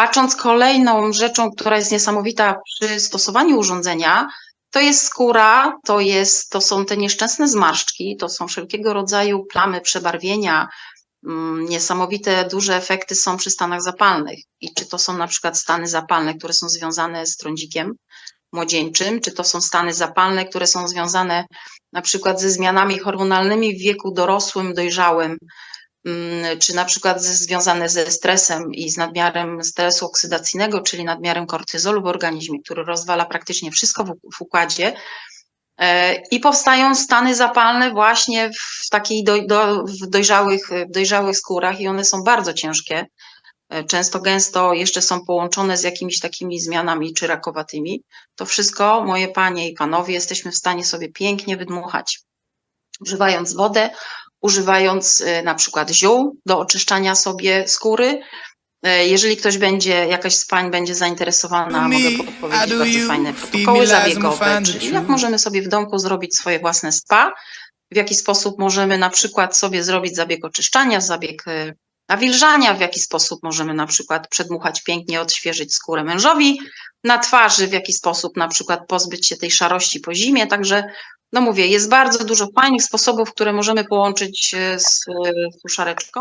Patrząc kolejną rzeczą, która jest niesamowita przy stosowaniu urządzenia, to jest skóra, to, jest, to są te nieszczęsne zmarszczki, to są wszelkiego rodzaju plamy, przebarwienia. Mm, Niesamowite, duże efekty są przy stanach zapalnych. I czy to są na przykład stany zapalne, które są związane z trądzikiem młodzieńczym, czy to są stany zapalne, które są związane na przykład ze zmianami hormonalnymi w wieku dorosłym, dojrzałym, czy na przykład związane ze stresem i z nadmiarem stresu oksydacyjnego, czyli nadmiarem kortyzolu w organizmie, który rozwala praktycznie wszystko w, układzie. E, I powstają stany zapalne właśnie w takiej doj, do, w dojrzałych, dojrzałych skórach i one są bardzo ciężkie. E, Często gęsto jeszcze są połączone z jakimiś takimi zmianami czy rakowatymi. To wszystko, moje panie i panowie, jesteśmy w stanie sobie pięknie wydmuchać, używając wodę, używając e, na przykład ziół do oczyszczania sobie skóry. E, Jeżeli ktoś będzie, jakaś z pań będzie zainteresowana, Me, mogę podpowiedzieć bardzo fajne protokoły zabiegowe, czyli jak możemy sobie w domku zrobić swoje własne spa, w jaki sposób możemy na przykład sobie zrobić zabieg oczyszczania, zabieg e, nawilżania, w jaki sposób możemy na przykład przedmuchać pięknie, odświeżyć skórę mężowi na twarzy, w jaki sposób na przykład pozbyć się tej szarości po zimie, także no mówię, jest bardzo dużo fajnych sposobów, które możemy połączyć e, z e, suszareczką.